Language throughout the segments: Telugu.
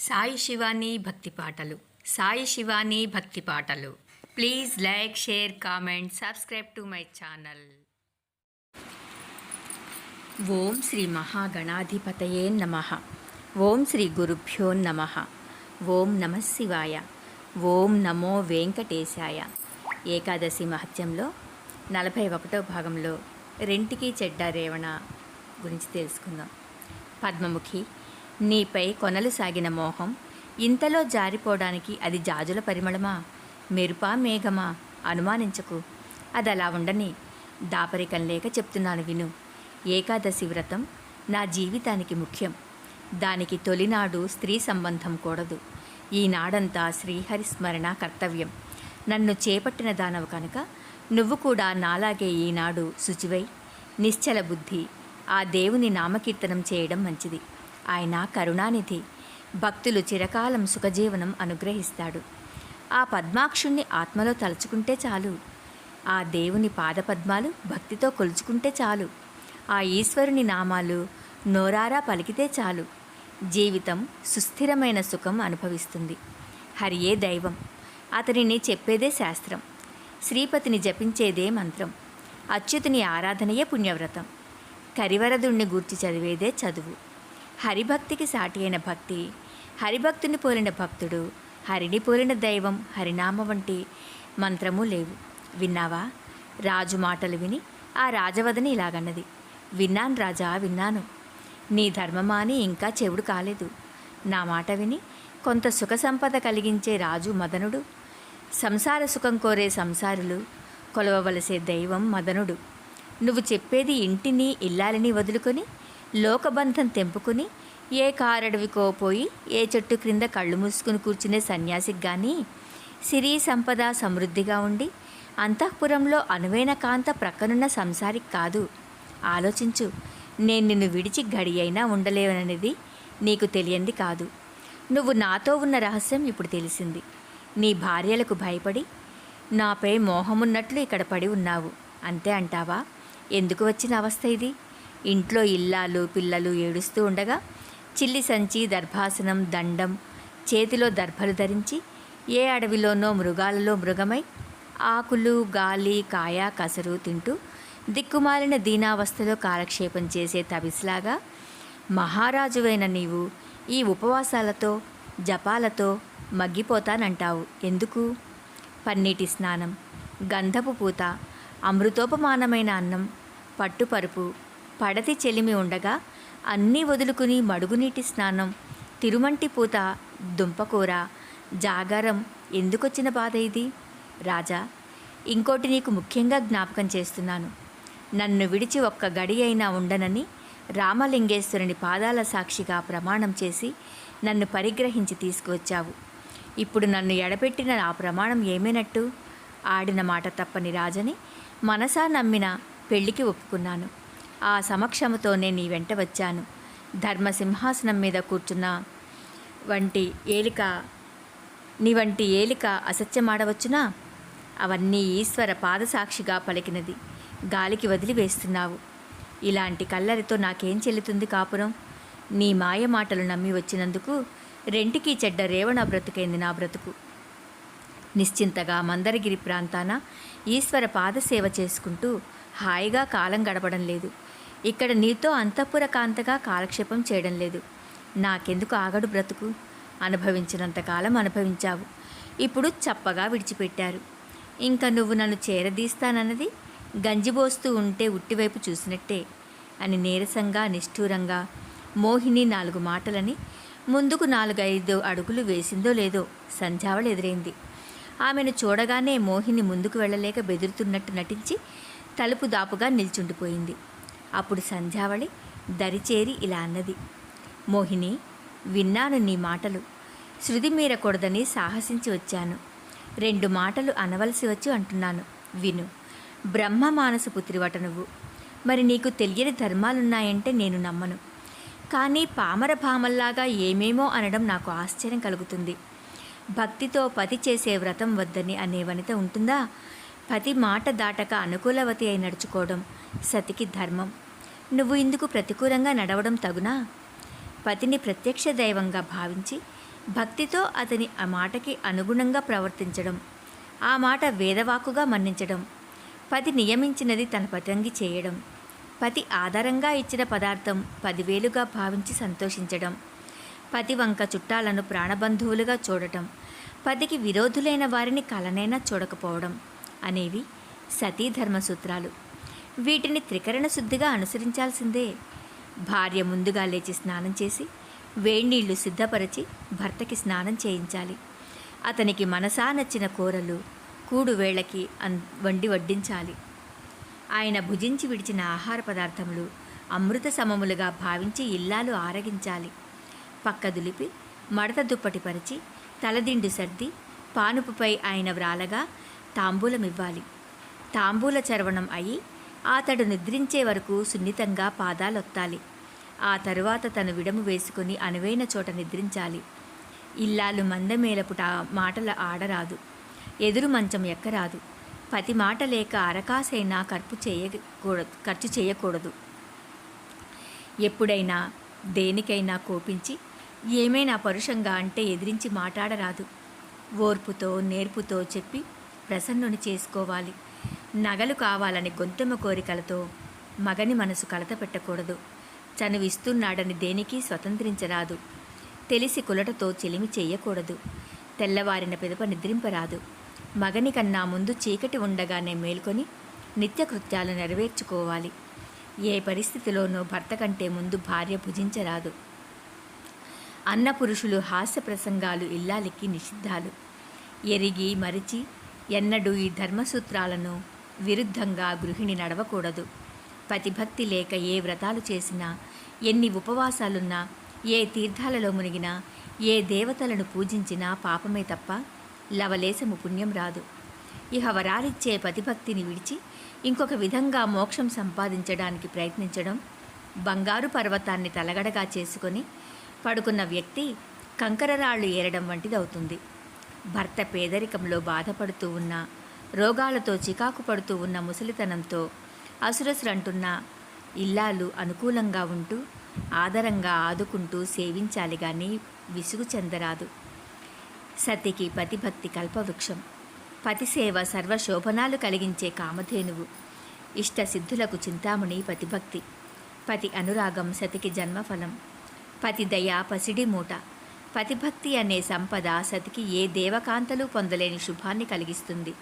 సాయి శివాని భక్తి పాటలు. సాయి శివాని భక్తి పాటలు. Please like share comment subscribe to my channel. ఓం శ్రీ మహాగణాధిపతయే నమ. ఓం శ్రీ గురుభ్యో నమ. ఓం నమ శివాయ. ఓం నమో వెంకటేశాయ. ఏకాదశి మహత్యంలో నలభై ఒకటో భాగంలో రెంటికి చెడ్డ రేవణ గురించి తెలుసుకుందాం. పద్మముఖి నీపై కొనలు సాగిన మోహం ఇంతలో జారిపోవడానికి అది జాజుల పరిమళమా? మెరుపా మేఘమా? అనుమానించకు. అది అలా ఉండని దాపరికం లేక చెప్తున్నాను విను. ఏకాదశి వ్రతం నా జీవితానికి ముఖ్యం. దానికి తొలినాడు స్త్రీ సంబంధం కూడదు. ఈనాడంతా శ్రీహరి స్మరణ కర్తవ్యం. నన్ను చేపట్టిన దానవు కనుక నువ్వు కూడా నాలాగే ఈనాడు శుచివై నిశ్చల బుద్ధి ఆ దేవుని నామకీర్తనం చేయడం మంచిది. ఆయన కరుణానిధి. భక్తులు చిరకాలం సుఖజీవనం అనుగ్రహిస్తాడు. ఆ పద్మాక్షుణ్ణి ఆత్మలో తలుచుకుంటే చాలు. ఆ దేవుని పాదపద్మాలు భక్తితో కొలుచుకుంటే చాలు. ఆ ఈశ్వరుని నామాలు నోరారా పలికితే చాలు. జీవితం సుస్థిరమైన సుఖం అనుభవిస్తుంది. హరియే దైవం అతనిని చెప్పేదే శాస్త్రం. శ్రీపతిని జపించేదే మంత్రం. అచ్యుతుని ఆరాధనయే పుణ్యవ్రతం. కరివరదుణ్ణి గూర్చి చదివేదే చదువు. హరిభక్తికి సాటి అయిన భక్తి హరిభక్తుని పోలిన భక్తుడు హరిని పోలిన దైవం హరినామ వంటి మంత్రము లేవు. విన్నావా? రాజు మాటలు విని ఆ రాజవదని ఇలాగన్నది. విన్నాను రాజా విన్నాను. నీ ధర్మమాని ఇంకా చెవుడు కాలేదు. నా మాట విని కొంత సుఖ సంపద కలిగించే రాజు మదనుడు సంసార సుఖం కోరే సంసారులు కొలవవలసే దైవం మదనుడు. నువ్వు చెప్పేది ఇంటిని ఇల్లాలని వదులుకొని లోకబంధం తెంపుకుని ఏ కారడవికో పోయి ఏ చెట్టు క్రింద కళ్ళు మూసుకుని కూర్చునే సన్యాసికి కానీ సిరి సంపద సమృద్ధిగా ఉండి అంతఃపురంలో అనువైన కాంత ప్రక్కనున్న సంసారికి కాదు. ఆలోచించు నేను నిన్ను విడిచి గడి అయినా ఉండలేవననేది నీకు తెలియంది కాదు. నువ్వు నాతో ఉన్న రహస్యం ఇప్పుడు తెలిసింది. నీ భార్యలకు భయపడి నాపై మోహమున్నట్లు ఇక్కడ పడి ఉన్నావు. అంతే అంటావా? ఎందుకు వచ్చిన అవస్థ ఇది? ఇంట్లో ఇల్లాలు పిల్లలు ఏడుస్తూ ఉండగా చిల్లి సంచి దర్భాసనం దండం చేతిలో దర్భలు ధరించి ఏ అడవిలోనో మృగాలలో మృగమై ఆకులు గాలి కాయ కసరు తింటూ దిక్కుమాలిన దీనావస్థలో కాలక్షేపం చేసే తబిస్లాగా మహారాజువైన నీవు ఈ ఉపవాసాలతో జపాలతో మగ్గిపోతానంటావు. ఎందుకు? పన్నీటి స్నానం గంధపు పూత అమృతోపమానమైన అన్నం పట్టుపరుపు పడతి చెలిమి ఉండగా అన్నీ వదులుకుని మడుగునీటి స్నానం తిరుమంటి పూత దుంపకూర జాగారం ఎందుకొచ్చిన బాధ ఇది? రాజా ఇంకోటి నీకు ముఖ్యంగా జ్ఞాపకం చేస్తున్నాను. నన్ను విడిచి ఒక్క గడి అయినా ఉండనని రామలింగేశ్వరుని పాదాల సాక్షిగా ప్రమాణం చేసి నన్ను పరిగ్రహించి తీసుకువచ్చావు. ఇప్పుడు నన్ను ఎడపెట్టిన ఆ ప్రమాణం ఏమైనట్టు? ఆడిన మాట తప్పని రాజని మనసా నమ్మిన పెళ్ళికి ఒప్పుకున్నాను. ఆ సమక్షమతోనే నీ వెంట వచ్చాను. ధర్మసింహాసనం మీద కూర్చున్న వంటి ఏలిక నీ వంటి ఏలిక అసత్యమాడవచ్చునా? అవన్నీ ఈశ్వర పాదసాక్షిగా పలికినది. గాలికి వదిలివేస్తున్నావు ఇలాంటి కల్లరితో నాకేం చెల్లుతుంది కాపురం? నీ మాయ మాటలు నమ్మి వచ్చినందుకు రెంటికి చెడ్డ రేవణ బ్రతుకైంది నా బ్రతుకు. నిశ్చింతగా మందరగిరి ప్రాంతాన ఈశ్వర పాదసేవ చేసుకుంటూ హాయిగా కాలం గడపడం లేదు. ఇక్కడ నీతో అంతఃపుర కాంతగా కాలక్షేపం చేయడం లేదు. నాకెందుకు ఆగడు బ్రతుకు? అనుభవించినంత కాలం అనుభవించావు. ఇప్పుడు చప్పగా విడిచిపెట్టారు. ఇంకా నువ్వు నన్ను చేరదీస్తానన్నది గంజిబోస్తూ ఉంటే ఉట్టివైపు చూసినట్టే అని నీరసంగా నిష్ఠూరంగా మోహిని నాలుగు మాటలని ముందుకు నాలుగైదు అడుగులు వేసిందో లేదో సంధ్యావళి ఎదురైంది. ఆమెను చూడగానే మోహిని ముందుకు వెళ్ళలేక బెదురుతున్నట్టు నటించి తలుపు దాపుగా నిల్చుండిపోయింది. అప్పుడు సంధ్యావళి దరిచేరి ఇలా అన్నది. మోహిని విన్నాను నీ మాటలు. శృతి మీరకూడదని సాహసించి వచ్చాను. రెండు మాటలు అనవలసి వచ్చి అంటున్నాను. విను. బ్రహ్మ మానస పుత్రివట నువ్వు. మరి నీకు తెలియని ధర్మాలున్నాయంటే నేను నమ్మను. కానీ పామర భామల్లాగా ఏమేమో అనడం నాకు ఆశ్చర్యం కలుగుతుంది. భక్తితో పతి చేసే వ్రతం వద్దని అనే వనిత ఉంటుందా? పతి మాట దాటక అనుకూలవతి అయి నడుచుకోవడం సతికి ధర్మం. నువ్వు ఇందుకు ప్రతికూలంగా నడవడం తగునా? పతిని ప్రత్యక్ష దైవంగా భావించి భక్తితో అతని ఆ మాటకి అనుగుణంగా ప్రవర్తించడం ఆ మాట వేదవాకుగా మన్నించడం పది నియమించినది తన పతంగి చేయడం పతి ఆధారంగా ఇచ్చిన పదార్థం పదివేలుగా భావించి సంతోషించడం పతి వంక చుట్టాలను ప్రాణబంధువులుగా చూడటం పతికి విరోధులైన వారిని కలనైనా చూడకపోవడం అనేవి సతీ ధర్మసూత్రాలు వీటిని త్రికరణ శుద్ధిగా అనుసరించాల్సిందే. భార్య ముందుగా లేచి స్నానం చేసి వేడినీళ్ళు సిద్ధపరచి భర్తకి స్నానం చేయించాలి. అతనికి మనసా నచ్చిన కూరలు కూడు వేళకి అన్ వండి వడ్డించాలి. ఆయన భుజించి విడిచిన ఆహార పదార్థములు అమృత సమములుగా భావించి ఇల్లాలు ఆరగించాలి. పక్క దులిపి మడత దుప్పటి పరిచి తలదిండు సర్ది పానుపుపై ఆయన వ్రాలగా తాంబూలమివ్వాలి. తాంబూల చరవణం అయి అతడు నిద్రించే వరకు సున్నితంగా పాదాలొత్తాలి. ఆ తరువాత తను విడము వేసుకుని అనువైన చోట నిద్రించాలి. ఇల్లాలు మందమేలపుట మాటల ఆడరాదు. ఎదురు మంచం ఎక్కరాదు. పతి మాట లేక అరకాసైనా ఖర్చు చేయకూడదు ఖర్చు చేయకూడదు. ఎప్పుడైనా దేనికైనా కోపించి ఏమైనా పరుషంగా అంటే ఎదిరించి మాట్లాడరాదు ఓర్పుతో నేర్పుతో చెప్పి ప్రసన్నుని చేసుకోవాలి. నగలు కావాలని గొంతెమ్మ కోరికలతో మగని మనసు కలత పెట్టకూడదు. చనువిస్తున్నాడని దేనికి స్వతంత్రించరాదు. తెలిసి కులటతో చెలిమి చేయకూడదు. తెల్లవారిన పిదప నిద్రింపరాదు. మగని కన్నా ముందు చీకటి ఉండగానే మేల్కొని నిత్యకృత్యాలు నెరవేర్చుకోవాలి. ఏ పరిస్థితిలోనూ భర్త కంటే ముందు భార్య భుజించరాదు. అన్న పురుషులు హాస్య ప్రసంగాలు ఇల్లాలికి నిషిద్ధాలు. ఎరిగి మరిచి ఎన్నడూ ఈ ధర్మసూత్రాలను విరుద్ధంగా గృహిణి నడవకూడదు. పతిభక్తి లేక ఏ వ్రతాలు చేసినా ఎన్ని ఉపవాసాలున్నా ఏ తీర్థాలలో మునిగినా ఏ దేవతలను పూజించినా పాపమే తప్ప లవలేశము పుణ్యం రాదు. ఇహ వరాలిచ్చే పతిభక్తిని విడిచి ఇంకొక విధంగా మోక్షం సంపాదించడానికి ప్రయత్నించడం బంగారు పర్వతాన్ని తలగడగా చేసుకొని పడుకున్న వ్యక్తి కంకరరాళ్ళు ఏరడం వంటిదవుతుంది. భర్త పేదరికంలో బాధపడుతూ ఉన్న రోగాలతో చికాకు పడుతూ ఉన్న ముసలితనంతో అసురసురంటున్న ఇల్లాలు అనుకూలంగా ఉంటూ ఆదరంగా ఆదుకుంటూ సేవించాలి కానీ విసుగు చెందరాదు. సతికి పతిభక్తి కల్పవృక్షం. పతిసేవ సర్వశోభనాలు కలిగించే కామధేనువు. ఇష్ట సిద్ధులకు చింతామణి పతిభక్తి. పతి అనురాగం సతికి జన్మఫలం. పతి దయ పసిడి మూట. పతిభక్తి అనే సంపద సతికి ఏ దేవకాంతలు పొందలేని శుభాన్ని కలిగిస్తుంది.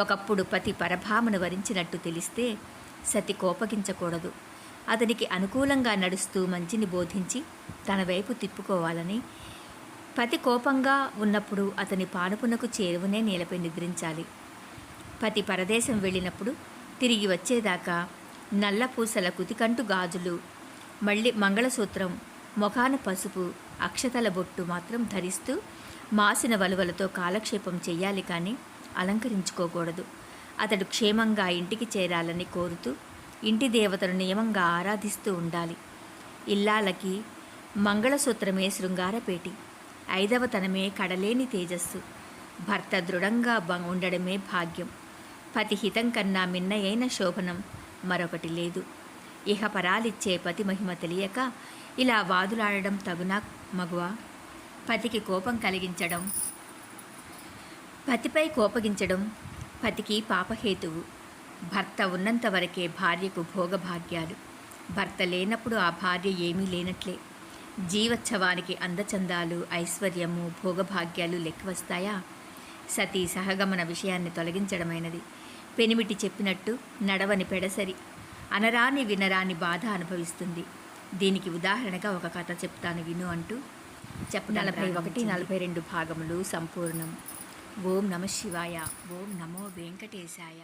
ఒకప్పుడు పతి పరభామను వరించినట్టు తెలిస్తే సతి కోపగించకూడదు. అతనికి అనుకూలంగా నడుస్తూ మంచిని బోధించి తన వైపు తిప్పుకోవాలని పతి కోపంగా ఉన్నప్పుడు అతని పానుపునకు చేరువనే నేలపై నిద్రించాలి. పతి పరదేశం వెళ్ళినప్పుడు తిరిగి వచ్చేదాకా నల్ల పూసల కుతికంటు గాజులు మళ్ళీ మంగళసూత్రం మొఖాన పసుపు అక్షతల బొట్టు మాత్రం ధరిస్తూ మాసిన వలువలతో కాలక్షేపం చెయ్యాలి కానీ అలంకరించుకోకూడదు. అతడు క్షేమంగా ఇంటికి చేరాలని కోరుతూ ఇంటి దేవతను నియమంగా ఆరాధిస్తూ ఉండాలి. ఇల్లాలకి మంగళసూత్రమే శృంగారపేటి. ఐదవ తనమే కడలేని తేజస్సు. భర్త దృఢంగా ఉండడమే భాగ్యం. పతిహితం కన్నా మిన్నయైన శోభనం మరొకటి లేదు. ఇహపరాలిచ్చే పతి మహిమ తెలియక ఇలా వాదులాడడం తగునా మగువ? పతికి కోపం కలిగించడం. పతిపై కోపగించడం పతికి పాపహేతువు. భర్త ఉన్నంత వరకే భార్యకు భోగభాగ్యాలు. భర్త లేనప్పుడు ఆ భార్య ఏమీ లేనట్లే. జీవోత్సవానికి అందచందాలు ఐశ్వర్యము భోగభాగ్యాలు లెక్క వస్తాయా సతీ సహగమన విషయాన్ని తొలగించడమైనది. పెనిమిటి చెప్పినట్టు నడవని పెడసరి. అనరాని వినరాని బాధ అనుభవిస్తుంది. దీనికి ఉదాహరణగా ఒక కథ చెప్తాను విను అంటూ చెప్ప నలభై ఒకటి నలభై రెండు భాగములు సంపూర్ణం. ఓం నమ శివాయ ఓం నమో వెంకటేశాయ.